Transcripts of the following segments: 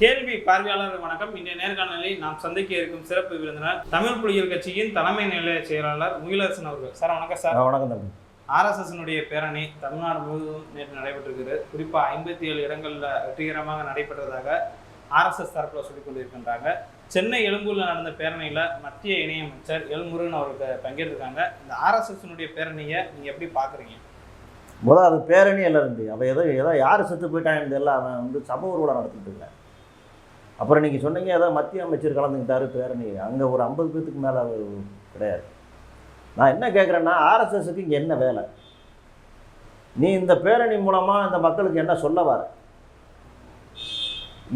கேள்வி பார்வையாளர் வணக்கம். இன்றைய நேர்காணலில் நாம் சந்திக்க இருக்கும் சிறப்பு விருந்தினர் தமிழ் புலிகள் கட்சியின் தலைமை நிலைய செயலாளர் முகிலரசன் அவர்கள். சார் வணக்கம் சார். வணக்கம் தம்பி. ஆர்எஸ்எஸ்னுடைய பேரணி தமிழ்நாடு முழுவதும் நேற்று நடைபெற்றிருக்கிறது. குறிப்பாக ஐம்பத்தி ஏழு இடங்களில் வெற்றிகரமாக நடைபெற்றதாக ஆர்எஸ்எஸ் தரப்பில் சொல்லிக் கொண்டிருக்கின்றாங்க. சென்னை எழும்பூரில் நடந்த பேரணியில் மத்திய இணையமைச்சர் எல் முருகன் அவர்கள் பங்கேற்றிருக்காங்க. இந்த ஆர்எஸ்எஸ்னுடைய பேரணியை நீங்கள் எப்படி பார்க்குறீங்க முதல் அது பேரணி எல்லாம் இருந்து அவன் ஏதோ ஏதோ யார் செத்து போயிட்டாங்க எல்லாம் அவன் வந்து சம ஊர்வலம் நடத்திட்டு இருக்கான். அப்புறம் நீங்கள் சொன்னீங்க ஏதோ மத்திய அமைச்சர் கலந்துக்கிட்டாரு பேரணி அங்கே ஒரு ஐம்பது பேத்துக்கு மேலே கிடையாது. நான் என்ன கேட்குறேன்னா ஆர்எஸ்எஸ்க்கு இங்கே என்ன வேலை? நீ இந்த பேரணி மூலமாக இந்த மக்களுக்கு என்ன சொல்ல வர?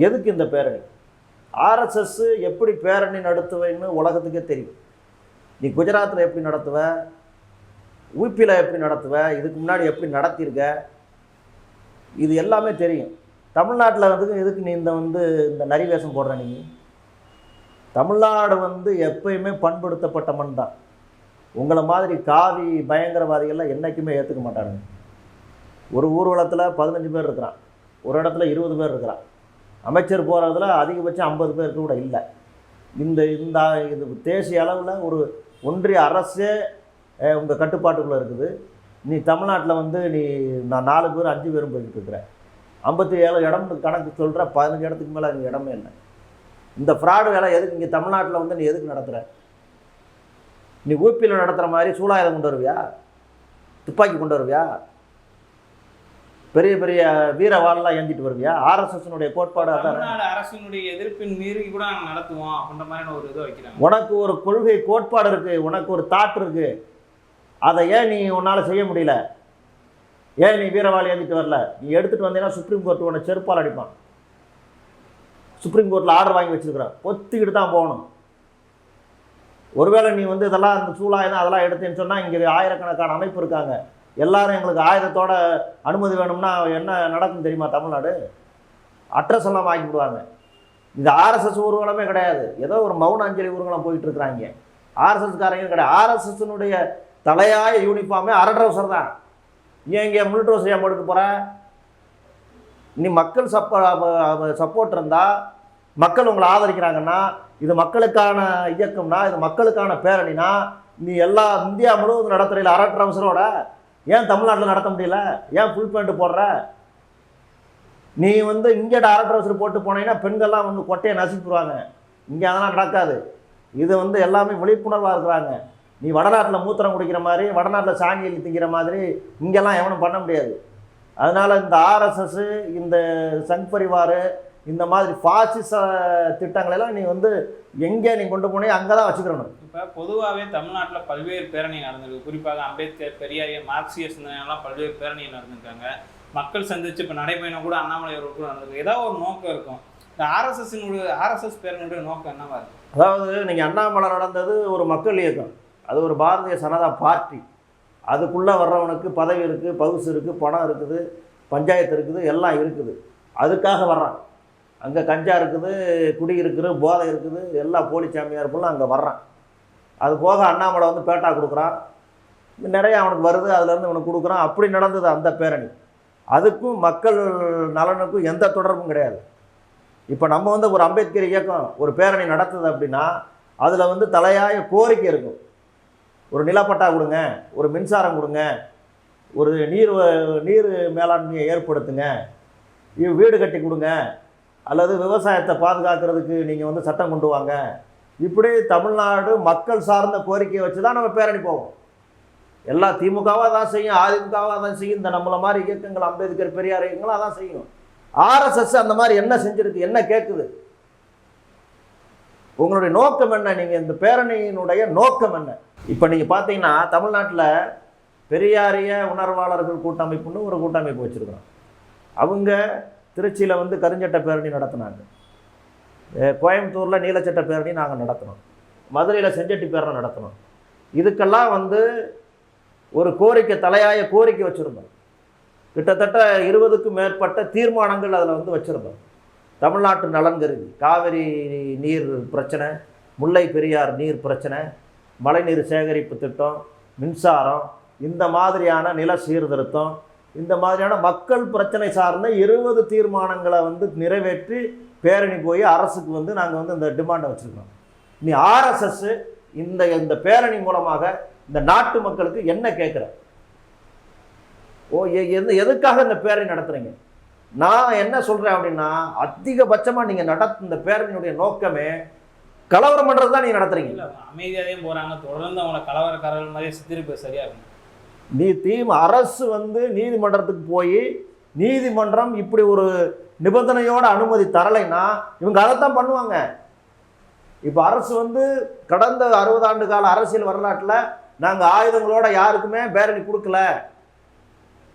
எதுக்கு இந்த பேரணி? ஆர்எஸ்எஸ் எப்படி பேரணி நடத்துவேன்னு உலகத்துக்கே தெரியும். நீ குஜராத்தில் எப்படி நடத்துவ? ஊப்பியில் எப்படி நடத்துவ? இதுக்கு முன்னாடி எப்படி நடத்தியிருக்க இது எல்லாமே தெரியும். தமிழ்நாட்டில் வந்து எதுக்கு நீ இந்த வந்து இந்த நரிவேஷம் போடுற நீ. தமிழ்நாடு வந்து எப்பயுமே பண்படுத்தப்பட்ட மண் தான். உங்களை மாதிரி காவி பயங்கரவாதிகள்லாம் என்றைக்குமே ஏற்றுக்க மாட்டானுங்க. ஒரு ஊர்வலத்தில் பதினஞ்சு பேர் இருக்கிறான். ஒரு இடத்துல இருபது பேர் இருக்கிறான். அமைச்சர் போகிறதுல அதிகபட்சம் ஐம்பது பேர் கூட இல்லை. இந்த இந்த இது தேசிய அளவில் ஒரு ஒன்றிய அரசே உங்கள் கட்டுப்பாட்டுக்குள்ளே இருக்குது. நீ தமிழ்நாட்டில் வந்து நீ நான் நாலு பேர் அஞ்சு பேரும் போய்கிட்டு இருக்கிறேன். ஐம்பத்தி ஏழு இடம் கணக்கு சொல்கிற பதினஞ்சு இடத்துக்கு மேலே அங்கே இடமே இல்லை. இந்த ஃப்ராடு வேலை எதுக்கு இங்கே தமிழ்நாட்டில் வந்து நீ எதுக்கு நடத்துகிற நீ ஊப்பியில் நடத்துகிற மாதிரி சூலாயுதம் கொண்டு வருவியா? துப்பாக்கி கொண்டு வருவியா? பெரிய பெரிய வீர வாழெல்லாம் ஏந்திட்டு வருவியா? ஆர்எஸ்எஸ்னுடைய கோட்பாடு அதான் அரசினுடைய எதிர்ப்பின் மீறி கூட நாங்கள் நடத்துவோம் அப்படின்ற மாதிரியான ஒரு இதை வைக்கிறாங்க. உனக்கு ஒரு கொள்கை கோட்பாடு இருக்குது உனக்கு ஒரு தாட் இருக்குது அதை ஏன் நீ உன்னால் செய்ய முடியல? ஏன் நீ வீரவாளி ஏந்திட்டு வரல? நீ எடுத்துகிட்டு வந்தீங்கன்னா சுப்ரீம் கோர்ட் உன்னை செருப்பால் அடிப்பான். சுப்ரீம் கோர்ட்டில் ஆர்டர் வாங்கி வச்சிருக்கிறான் பொத்திக்கிட்டு தான் போகணும். ஒருவேளை நீ வந்து இதெல்லாம் இந்த சூழாயுதம் அதெல்லாம் எடுத்தேன்னு சொன்னால் இங்கே ஆயிரக்கணக்கான அமைப்பு இருக்காங்க. எல்லாரும் எங்களுக்கு ஆயுதத்தோட அனுமதி வேணும்னா என்ன நடக்கும் தெரியுமா தமிழ்நாடு? அட்ரஸ் எல்லாம் வாங்கி விடுவாங்க. இந்த ஆர்எஸ்எஸ் ஊர்வலமே கிடையாது. ஏதோ ஒரு மௌன அஞ்சலி ஊர்வலம் போயிட்டு இருக்கிறாங்க. ஆர்எஸ்எஸ்காரங்க கிடையாது. ஆர்எஸ்எஸ்னுடைய தலையாய யூனிஃபார்மே அரை ட்ரௌசர் தான். ஏன் இங்கே முழு ட்ரௌசர் ஏன் எடுக்க போகிற நீ மக்கள் சப்போ சப்போர்ட் இருந்தால் மக்கள் உங்களை ஆதரிக்கிறாங்கன்னா இது மக்களுக்கான இயக்கம்னா இது மக்களுக்கான பேரணினா நீ எல்லா இந்தியா முழுவதும் நடத்துறையில் அரட்டர் அவசரோட ஏன் தமிழ்நாட்டில் நடத்த முடியல? ஏன் ஃபுல் பேண்ட் போடுற? நீ வந்து இங்கே அரட்டர் ட்ரௌசர் போட்டு போனீங்கன்னா பெண்கள்லாம் வந்து கொட்டையை நசுக்கிடுவாங்க இங்கே அதெல்லாம் நடக்காது. இது வந்து எல்லாமே விழிப்புணர்வாக இருக்கிறாங்க. நீ வடநாட்டில் மூத்திரம் குடிக்கிற மாதிரி வடநாட்டில் சாணி எழுதி திங்கிற மாதிரி இங்கெல்லாம் எவனும் பண்ண முடியாது. அதனால் இந்த ஆர்எஸ்எஸ் இந்த சங் பரிவார் இந்த மாதிரி பாசிச திட்டங்களெல்லாம் நீ வந்து எங்கே நீ கொண்டு போனே அங்கே தான் வச்சுக்கிறணும். இப்போ பொதுவாகவே தமிழ்நாட்டில் பல்வேறு பேரணி நடந்திருக்கு. குறிப்பாக அம்பேத்கர் பெரியார் மார்க்சிய சிந்தனையெல்லாம் பல்வேறு பேரணி நடந்திருக்காங்க. மக்கள் சந்திச்சு இப்போ நடைபயணம் கூட அண்ணாமலை கூட நடந்திருக்கு. ஏதாவது ஒரு நோக்கம் இருக்கும். இந்த ஆர்எஸ்எஸ்னுடைய ஆர்எஸ்எஸ் பேரணியுடைய நோக்கம் என்னவா இருக்கு? அதாவது நீங்கள் அண்ணாமலை நடந்தது ஒரு மக்கள் இயக்கம். அது ஒரு பாரதிய ஜனதா பார்ட்டி. அதுக்குள்ளே வர்றவனுக்கு பதவி இருக்குது பகுசு இருக்குது பணம் இருக்குது பஞ்சாயத்து இருக்குது எல்லாம் இருக்குது. அதுக்காக வர்றான். அங்கே கஞ்சா இருக்குது குடி இருக்குது போதை இருக்குது எல்லா போலி சாமியார் ஃபுல்லாக அங்கே வர்றான். அது போக அண்ணாமலை வந்து பேட்டா கொடுக்குறான். நிறைய அவனுக்கு வருது அதுலேருந்து இவனுக்கு கொடுக்குறான். அப்படி நடந்தது அந்த பேரணி. அதுக்கும் மக்கள் நலனுக்கும் எந்த தொடர்பும் கிடையாது. இப்போ நம்ம வந்து ஒரு அம்பேத்கர் இயக்கம் ஒரு பேரணி நடத்துது அப்படின்னா அதில் வந்து தலையாய கோரிக்கை இருக்கும். ஒரு நிலப்பட்டா கொடுங்க ஒரு மின்சாரம் கொடுங்க ஒரு நீர் வ- நீர் மேலாண்மையை ஏற்படுத்துங்க இ- வீடு கட்டி கொடுங்க அல்லது விவசாயத்தை பாதுகாக்கிறதுக்கு நீங்கள் வந்து சட்டம் கொண்டு வாங்க. இப்படி தமிழ்நாடு மக்கள் சார்ந்த கோரிக்கையை வச்சு தான் நம்ம பேரணி போவோம். எல்லா திமுகவாக தான் செய்யும் அதிமுகவாக தான் செய்யும் இந்த நம்மளை மாதிரி இயக்கங்கள் அம்பேத்கர் பெரியார் இயக்கங்களாக தான் செய்யும். ஆர்எஸ்எஸ் அந்த மாதிரி என்ன செஞ்சிருக்கு என்ன கேட்குது உங்களுடைய நோக்கம் என்ன? நீங்கள் இந்த பேரணியினுடைய நோக்கம் என்ன? இப்போ நீங்கள் பார்த்தீங்கன்னா தமிழ்நாட்டில் பெரியாரிய உணர்வாளர்கள் கூட்டமைப்புன்னு ஒரு கூட்டமைப்பு வச்சுருக்கிறோம். அவங்க திருச்சியில் வந்து கருஞ்சட்ட பேரணி நடத்தினாங்க. கோயம்புத்தூரில் நீலச்சட்ட பேரணி நாங்கள் நடத்தினோம். மதுரையில் செஞ்சட்டி பேரணி நடத்தினோம். இதுக்கெல்லாம் வந்து ஒரு கோரிக்கை தலையாய கோரிக்கை வச்சுருந்தோம். கிட்டத்தட்ட இருபதுக்கும் மேற்பட்ட தீர்மானங்கள் அதில் வந்து வச்சுருந்தோம். தமிழ்நாட்டு நலன் கருதி காவிரி நீர் பிரச்சனை முல்லை பெரியார் நீர் பிரச்சனை மழைநீர் சேகரிப்பு திட்டம் மின்சாரம் இந்த மாதிரியான நில சீர்திருத்தம் இந்த மாதிரியான மக்கள் பிரச்சனை சார்ந்த இருபது தீர்மானங்களை வந்து நிறைவேற்றி பேரணி போய் அரசுக்கு வந்து நாங்கள் வந்து இந்த டிமாண்டை வச்சுருக்கோம். நீ ஆர்எஸ்எஸ் இந்த இந்த பேரணி மூலமாக இந்த நாட்டு மக்களுக்கு என்ன கேட்குற ஓ எ- எது எதுக்காக இந்த பேரணி நடத்துகிறீங்க நான் என்ன சொல்கிறேன் அப்படின்னா அதிகபட்சமாக நீங்கள் நடத்த இந்த பேரணியுடைய நோக்கமே கலவரம் பண்ணுறது தான் நீங்கள் நடத்துறீங்க. இல்ல அமைதியாவே போறாங்க. தொடர்ந்து அவங்கள கலவரக்காரர்கள் மாதிரியே சித்தரிப்பு சரியா இருக்கும் நீ தீம் அரசு வந்து நீதிமன்றத்துக்கு போய் நீதிமன்றம் இப்படி ஒரு நிபந்தனையோட அனுமதி தரலைன்னா இவங்க அதைத்தான் பண்ணுவாங்க. இப்போ அரசு வந்து கடந்த அறுபது ஆண்டு கால அரசியல் வரலாற்றில் நாங்கள் ஆயுதங்களோட யாருக்குமே பேரணி கொடுக்கல.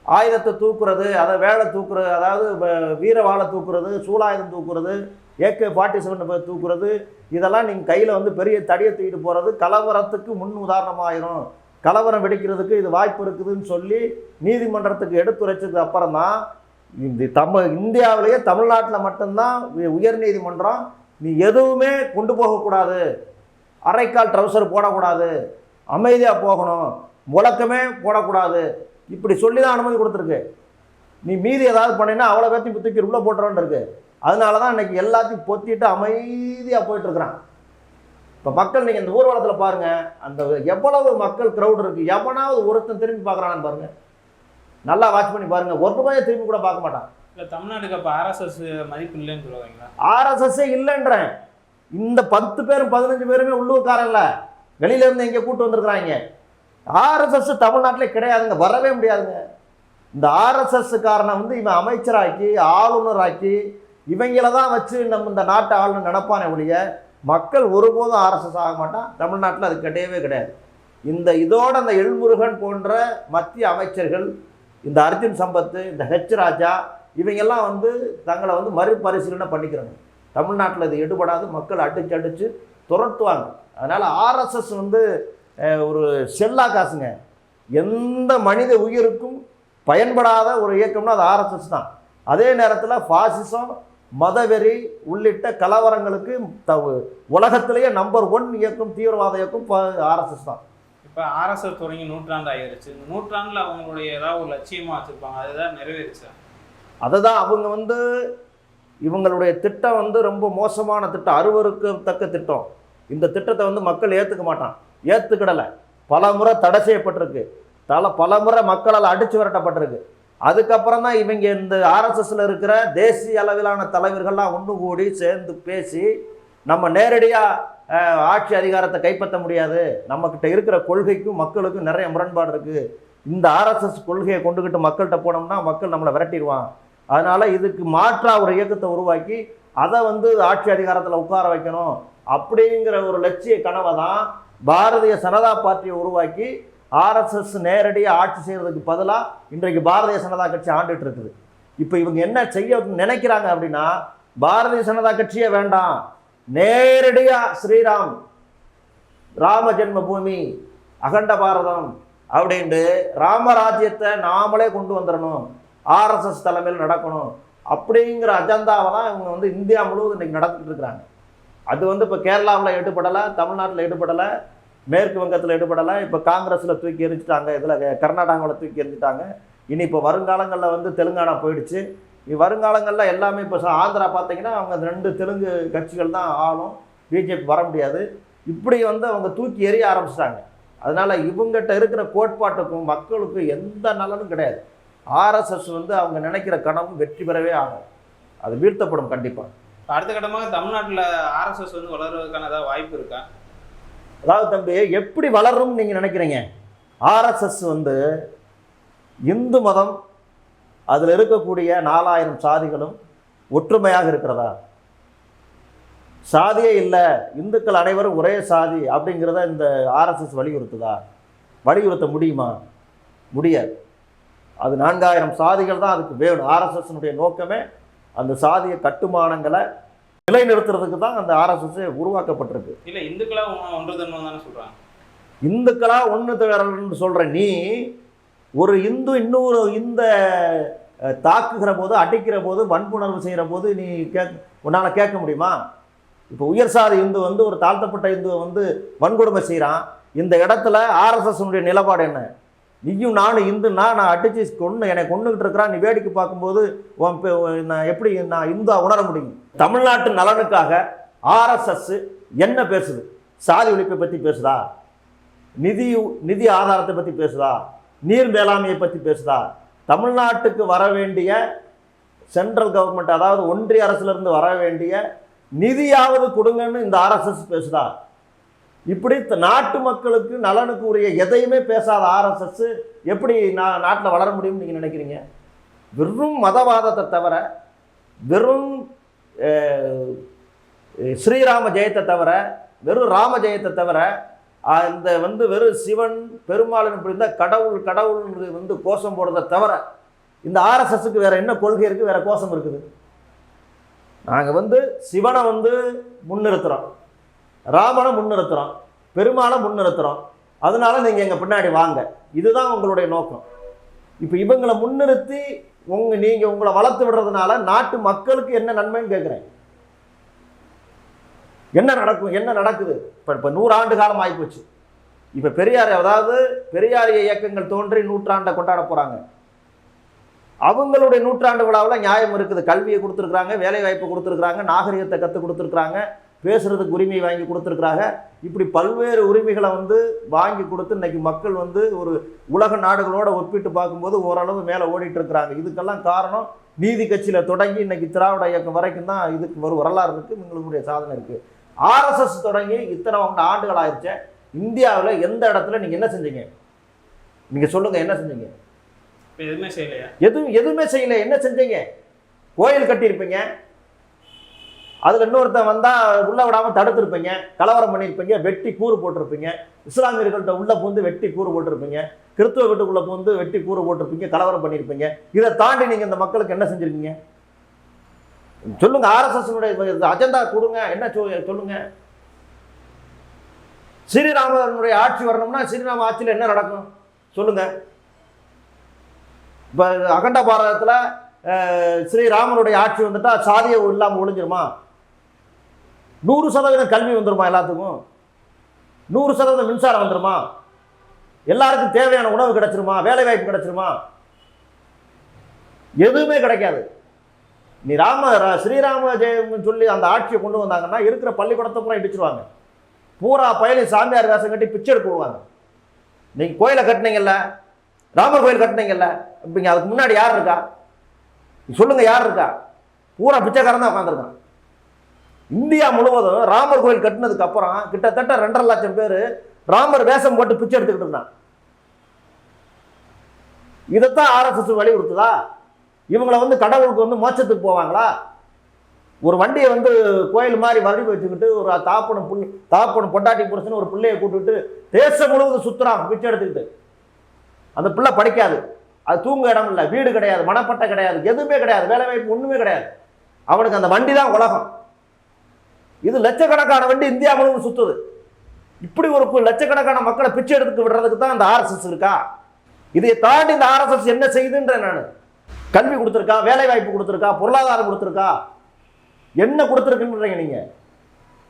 ஆயுதத்தை தூக்குறது அதை வேலை தூக்குறது அதாவது வ- வீர வாழை தூக்குறது சூலாயுதம் தூக்குறது ஏகே ஃபார்ட்டி செவன் தூக்குறது இதெல்லாம் நீங்கள் கையில் வந்து பெரிய தடியை தூக்கிட்டு போகிறது கலவரத்துக்கு முன் உதாரணமாயிரும். கலவரம் வெடிக்கிறதுக்கு இது வாய்ப்பு இருக்குதுன்னு சொல்லி நீதிமன்றத்துக்கு எடுத்துரைச்சதுக்கு அப்புறம் தான் இந்த தமிழ் இந்தியாவிலேயே தமிழ்நாட்டில் மட்டும்தான் உ- உயர்நீதிமன்றம் நீ எதுவுமே கொண்டு போகக்கூடாது. அரைக்கால் ட்ரௌசர் போடக்கூடாது. அமைதியாக போகணும். முழக்கமே போடக்கூடாது. இப்படி சொல்லி தான் அனுமதி கொடுத்துருக்கு. நீ மீதி ஏதாவது பண்ணினா அவ்வளோ பேர்த்தையும் தூக்கி உள்ளே போட்டுறோன்னு இருக்குது அதனால தான் இன்னைக்கு எல்லாத்தையும் பொத்திட்டு அமைதியாக போயிட்டுருக்குறான். இப்போ மக்கள் நீங்கள் இந்த ஊர்வலத்தில் பாருங்கள் அந்த எவ்வளவு மக்கள் க்ரௌட் இருக்குது எவனாவது ஒருத்தன் திரும்பி பார்க்குறான்னு பாருங்கள் நல்லா வாட்ச் பண்ணி பாருங்கள் ஒரு ரூபாயை திரும்பி கூட பார்க்க மாட்டான்? இல்ல தமிழ்நாட்டுக்கு அப்ப ஆர்எஸ்எஸ் மதிப்பு இல்லைன்னு சொல்லுவாங்களா? ஆர்எஸ்எஸ்ஸே இல்லைன்றேன். இந்த பத்து பேரும் பதினஞ்சு பேருமே உள்ளூர்காரங்கள வெளியில இருந்து எங்கே கூட்டு வந்திருக்கிறாங்க. ஆர்எஸ்எஸ் தமிழ்நாட்டிலே கிடையாதுங்க வரவே முடியாதுங்க. இந்த ஆர்எஸ்எஸ் காரனை வந்து இவன் அமைச்சராக்கி ஆளுநராக்கி இவங்கள தான் வச்சு நம்ம இந்த நாட்டை ஆளுநர் நடப்பானே ஒழிய மக்கள் ஒருபோதும் ஆர்எஸ்எஸ் ஆக மாட்டான். தமிழ்நாட்டில் அது கிடையவே கிடையாது. இந்த இதோட அந்த எழுமுருகன் போன்ற மத்திய அமைச்சர்கள் இந்த அர்ஜுன் சம்பத்து இந்த ஹெச் ராஜா இவங்கெல்லாம் வந்து தங்களை வந்து மறுபரிசீலனை பண்ணிக்கிறாங்க. தமிழ்நாட்டில் இது எடுபடாது மக்கள் அடிச்சு அடித்து துரத்துவாங்க. அதனால் ஆர்எஸ்எஸ் வந்து ஒரு செல்லா காசுங்க. எந்த மனித உயிருக்கும் பயன்படாத ஒரு இயக்கம்னா அது ஆர்எஸ்எஸ் தான். அதே நேரத்தில் ஃபாசிசம் மதவெறி உள்ளிட்ட கலவரங்களுக்கு த உலகத்திலேயே நம்பர் ஒன் இயக்கம் தீவிரவாத இயக்கம் ஆர்எஸ்எஸ் தான். இப்ப ஆர்எஸ்எஸ் தொடங்கி நூற்றாண்டு ஆயிருச்சு இந்த நூற்றாண்டுல அவங்களுடைய ஏதாவது ஒரு லட்சியமா வச்சிருப்பாங்க. அதுதான் நிறைவேறுச்சு? அதை தான் அவங்க வந்து இவங்களுடைய திட்டம் வந்து ரொம்ப மோசமான திட்டம். அருவருக்கத்தக்க திட்டம். இந்த திட்டத்தை வந்து மக்கள் ஏற்றுக்க மாட்டான் ஏற்றுக்கிடலை பல முறை தடை செய்யப்பட்டிருக்கு. தல பல முறை மக்களால் அடிச்சு விரட்டப்பட்டிருக்கு. அதுக்கப்புறம் தான் இவங்க இந்த ஆர்எஸ்எஸ்ல இருக்கிற தேசிய அளவிலான தலைவர்கள்லாம் ஒன்று கூடி சேர்ந்து பேசி நம்ம நேரடியாக ஆட்சி அதிகாரத்தை கைப்பற்ற முடியாது. நம்மக்கிட்ட இருக்கிற கொள்கைக்கும் மக்களுக்கும் நிறைய முரண்பாடு இருக்குது இந்த ஆர்எஸ்எஸ் கொள்கையை கொண்டுக்கிட்டு மக்கள்கிட்ட போனோம்னா மக்கள் நம்மளை விரட்டிடுவான். அதனால் இதுக்கு மாற்றாக ஒரு இயக்கத்தை உருவாக்கி அதை வந்து ஆட்சி அதிகாரத்தில் உட்கார வைக்கணும். அப்படிங்கிற ஒரு லட்சிய கனவை தான் பாரதிய ஜனதா பார்ட்டியை உருவாக்கி ஆர்எஸ்எஸ் நேரடியாக ஆட்சி செய்கிறதுக்கு பதிலாக இன்றைக்கு பாரதிய ஜனதா கட்சி ஆண்டுட்டு இருக்குது. இப்போ இவங்க என்ன செய்ய நினைக்கிறாங்க அப்படின்னா பாரதிய ஜனதா கட்சியே வேண்டாம். நேரடியாக ஸ்ரீராம் ராம ஜென்ம பூமி அகண்ட பாரதம் அப்படின்ட்டு ராமராஜ்யத்தை நாமளே கொண்டு வந்துடணும். ஆர்எஸ்எஸ் தலைமையில் நடக்கணும். அப்படிங்கிற அஜெண்டாவை தான் இவங்க வந்து இந்தியா முழுவதும் இன்றைக்கி நடந்துகிட்டு இருக்கிறாங்க. அது வந்து இப்போ கேரளாவில் எடுபடலை தமிழ்நாட்டில் எடுபடலை மேற்கு வங்கத்தில் ஈடுபடலாம் இப்போ காங்கிரஸில் தூக்கி எரிஞ்சிட்டாங்க இதில் கர்நாடகாவில் தூக்கி எரிஞ்சிட்டாங்க இனி இப்போ வருங்காலங்களில் வந்து தெலுங்கானா போயிடுச்சு. வருங்காலங்களில் எல்லாமே இப்போ ஆந்திரா பார்த்தீங்கன்னா அவங்க ரெண்டு தெலுங்கு கட்சிகள் தான் ஆளும். பிஜேபி வர முடியாது. இப்படி வந்து அவங்க தூக்கி எறிய ஆரம்பிச்சிட்டாங்க. அதனால் இவங்ககிட்ட இருக்கிற கோட்பாட்டுக்கும் மக்களுக்கும் எந்த நலனும் கிடையாது. ஆர்எஸ்எஸ் வந்து அவங்க நினைக்கிற கனவும் வெற்றி பெறவே ஆகும். அது வீழ்த்தப்படும் கண்டிப்பாக அடுத்த கட்டமாக தமிழ்நாட்டில் ஆர்எஸ்எஸ் வந்து வளர்வதற்கான ஏதாவது வாய்ப்பு இருக்கா? அதாவது தம்பி எப்படி வளரும்னு நீங்கள் நினைக்கிறீங்க? ஆர்எஸ்எஸ் வந்து இந்து மதம் அதில் இருக்கக்கூடிய நாலாயிரம் சாதிகளும் ஒற்றுமையாக இருக்கிறதா? சாதியே இல்லை இந்துக்கள் அனைவரும் ஒரே சாதி அப்படிங்கிறத இந்த ஆர்எஸ்எஸ் வலியுறுத்துதா? வலியுறுத்த முடியுமா? முடியாது. அது நான்காயிரம் சாதிகள் தான் அதுக்கு வேணும். ஆர்எஸ்எஸ்னுடைய நோக்கமே அந்த சாதிய கட்டுமானங்களை நிலைநிறுத்துறதுக்கு தான் அந்த ஆர்எஸ்எஸ் உருவாக்கப்பட்டிருக்கு. இல்ல இந்துக்களா ஒன்று தானே சொல்றாங்க. இந்துக்களா ஒன்று திகழன்னு சொல்கிற நீ ஒரு இந்து இன்னொரு இந்த தாக்குகிற போது அடிக்கிற போது வன்புணர்வு செய்கிற போது நீ கேக் உன்னால் கேட்க முடியுமா? இப்போ உயர் சாதி இந்து வந்து ஒரு தாழ்த்தப்பட்ட இந்துவை வந்து வன்கொடுமை செய்கிறான் இந்த இடத்துல ஆர்எஸ்எஸ்னுடைய நிலப்பாடு என்ன? நீயும் நானும் இந்துன்னா நான் அடிச்சு கொண்டு என்னை கொண்டுகிட்டு இருக்கிறான் நீ வேடிக்கை பார்க்கும்போது நான் எப்படி நான் இந்தா உணர முடியும்? தமிழ்நாட்டு நலனுக்காக ஆர்எஸ்எஸ் என்ன பேசுது? சாதி ஒழிப்பை பற்றி பேசுதா? நிதி நிதி ஆதாரத்தை பற்றி பேசுதா? நீர் மேலாண்மையை பற்றி பேசுதா? தமிழ்நாட்டுக்கு வர வேண்டிய சென்ட்ரல் கவர்மெண்ட் அதாவது ஒன்றிய அரசுலேருந்து வர வேண்டிய நிதியாவது கொடுங்கன்னு இந்த ஆர்எஸ்எஸ் பேசுதா? இப்படி த- நாட்டு மக்களுக்கு நலனுக்கு உரிய எதையுமே பேசாத ஆர்எஸ்எஸ் எப்படி நான் நாட்டில் வளர முடியும்னு நீங்கள் நினைக்கிறீங்க? வெறும் மதவாதத்தை தவிர வெறும் ஸ்ரீராம ஜெயத்தை தவிர வெறும் ராம ஜெயத்தை தவிர இந்த வந்து வெறும் சிவன் பெருமாள் இப்படி இருந்தால் கடவுள் கடவுள் வந்து கோஷம் போடுறதை தவிர இந்த ஆர்எஸ்எஸ்க்கு வேறு என்ன கொள்கை இருக்குது வேறு கோஷம் இருக்குது. நாங்கள் வந்து சிவனை வந்து முன்னிறுத்துகிறோம் ராமனை முன்னிறுத்துகிறோம் பெருமாளை முன்னிறுத்துகிறோம் அதனால நீங்கள் எங்கள் பின்னாடி வாங்க. இதுதான் உங்களுடைய நோக்கம். இப்போ இவங்களை முன்னிறுத்தி உங்க நீங்கள் உங்களை வளர்த்து விடுறதுனால நாட்டு மக்களுக்கு என்ன நன்மைன்னு கேட்குறேன் என்ன நடக்கும் என்ன நடக்குது? இப்போ இப்போ நூறாண்டு காலம் ஆகிப்போச்சு இப்போ பெரியார் அதாவது பெரியாரிய இயக்கங்கள் தோன்றி நூற்றாண்டை கொண்டாட போகிறாங்க அவங்களுடைய நூற்றாண்டு விழாவில் நியாயம் இருக்குது. கல்வியை கொடுத்துருக்குறாங்க வேலை வாய்ப்பு கொடுத்துருக்குறாங்க நாகரிகத்தை கற்றுக் கொடுத்துருக்குறாங்க. பேசுறதுக்கு உரிமை வாங்கி கொடுத்துருக்குறாங்க. இப்படி பல்வேறு உரிமைகளை வந்து வாங்கி கொடுத்து இன்னைக்கு மக்கள் வந்து ஒரு உலக நாடுகளோட ஒப்பிட்டு பார்க்கும்போது ஓரளவு மேலே ஓடிட்டு இருக்கிறாங்க இதுக்கெல்லாம் காரணம் நீதி கட்சியில் தொடங்கி இன்னைக்கு திராவிட இயக்கம் வரைக்கும் தான் இதுக்கு ஒரு வரலாறு இருக்குது இவங்களுடைய சாதனை இருக்குது ஆர்எஸ்எஸ் தொடங்கி இத்தனை ஆண்டுகள் ஆயிடுச்சே. இந்தியாவில் எந்த இடத்துல நீங்கள் என்ன செஞ்சீங்க? நீங்கள் சொல்லுங்கள் என்ன செஞ்சீங்க? எதுவுமே செய்யலையா? எதுவும் எதுவுமே செய்யல. என்ன செஞ்சீங்க? கோயில் கட்டியிருப்பீங்க. அதில் இன்னொருத்தன் வந்தால் உள்ளே விடாமல் தடுத்திருப்பீங்க கலவரம் பண்ணியிருப்பீங்க வெட்டி கூறு போட்டிருப்பீங்க. இஸ்லாமியர்கள்ட்ட உள்ளே பூந்து வெட்டி கூறு போட்டிருப்பீங்க. கிறிஸ்துவ வீட்டுக்குள்ளே பூந்து வெட்டி கூறு போட்டிருப்பீங்க கலவரம் பண்ணியிருப்பீங்க இதை தாண்டி நீங்கள் இந்த மக்களுக்கு என்ன செஞ்சுருப்பீங்க சொல்லுங்க ஆர்எஸ்எஸ்னுடைய அஜெண்டா கொடுங்க என்ன சொ- சொல்லுங்க. ஸ்ரீராமனுடைய ஆட்சி வரணும்னா ஸ்ரீராம ஆட்சியில் என்ன நடக்கும்? சொல்லுங்க. இப்போ அகண்ட பாரதத்தில் ஸ்ரீராமனுடைய ஆட்சி வந்துட்டா சாதியை இல்லாமல் ஒழிஞ்சிருமா? நூறு சதவீதம் கல்வி வந்துருமா எல்லாத்துக்கும்? நூறு சதவீதம் மின்சாரம் வந்துருமா? எல்லாருக்கும் தேவையான உணவு கிடைச்சிருமா? வேலை வாய்ப்பு கிடைச்சிருமா? எதுவுமே கிடைக்காது. நீ ராம ஸ்ரீராம ஜெயம் சொல்லி அந்த ஆட்சியை கொண்டு வந்தாங்கன்னா இருக்கிற பள்ளிக்கூடத்தை பூரா இடிச்சிருவாங்க. பூரா பயலி சாமியார் வேஷம் கட்டி பிச்சை எடுக்க விடுவாங்க நீங்கள் கோயிலை கட்டினீங்கல்ல ராமர் கோயில் கட்டினீங்கல்ல இப்போ அதுக்கு முன்னாடி யார் இருக்கா? சொல்லுங்கள் யார் இருக்கா? பூரா பிச்சைக்காரன் தான் உட்காந்துருக்கான் இந்தியா முழுவதும் ராமர் கோயில் கட்டினதுக்கு அப்புறம் கிட்டத்தட்ட ரெண்டரை லட்சம் பேர் ராமர் வேஷம் போட்டு பிச்சை எடுத்துக்கிட்டு இருந்தான் இதைத்தான் ஆர்எஸ்எஸ் வலியுறுத்துதா? இவங்களை வந்து கடவுளுக்கு வந்து மோட்சத்துக்கு போவாங்களா? ஒரு வண்டியை வந்து கோயில் மாதிரி வரி வச்சுக்கிட்டு ஒரு தாப்பனும் புல் தாப்பனும் பொண்டாட்டி புருஷன் ஒரு பிள்ளையை கூட்டுக்கிட்டு தேசம் முழுவதும் சுற்றுறான் பிச்சை எடுத்துக்கிட்டு. அந்த பிள்ளை படிக்காது. அது தூங்க இடம் இல்லை. வீடு கிடையாது. மனப்பட்டை கிடையாது. எதுவுமே கிடையாது. வேலை வாய்ப்பு ஒன்றுமே கிடையாது. அவனுக்கு அந்த வண்டி தான் உலகம். இது லட்சக்கணக்கான வண்டி இந்தியா முழுவதும் சுற்றுது இப்படி ஒரு லட்சக்கணக்கான மக்களை பிச்சை எடுத்து விடுறதுக்கு தான் இந்த ஆர்எஸ்எஸ் இருக்கா? இதை தாண்டி இந்த ஆர்எஸ்எஸ் என்ன செய்யுதுன்ற நான். கல்வி கொடுத்துருக்கா வேலை வாய்ப்பு கொடுத்துருக்கா பொருளாதாரம் கொடுத்துருக்கா? என்ன கொடுத்துருக்குன்றீங்க நீங்கள்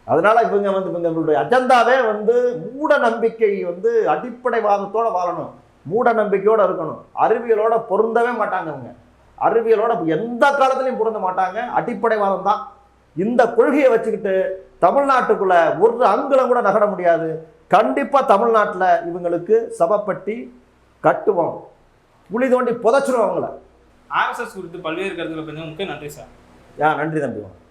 அதனால இவங்க வந்து இவங்களுடைய அஜெண்டாவே வந்து மூட நம்பிக்கை வந்து அடிப்படைவாதத்தோடு வாழணும். மூட நம்பிக்கையோடு இருக்கணும். அறிவியலோட பொருந்தவே மாட்டாங்க அவங்க அறிவியலோட எந்த காலத்துலையும் பொருந்த மாட்டாங்க. அடிப்படைவாதம் தான். இந்த கொள்கையை வச்சுக்கிட்டு தமிழ்நாட்டுக்குள்ள ஒரு அங்குலம் கூட நகர முடியாது. கண்டிப்பா தமிழ்நாட்டில் இவங்களுக்கு சபப்பட்டி கட்டுவோம். குழி தோண்டி புதைச்சிரும் அவங்கள. ஆர்எஸ்எஸ் குறித்து பல்வேறு கருத்துக்களை பற்றி முக்கிய நன்றி சார். யா நன்றி தம்பி.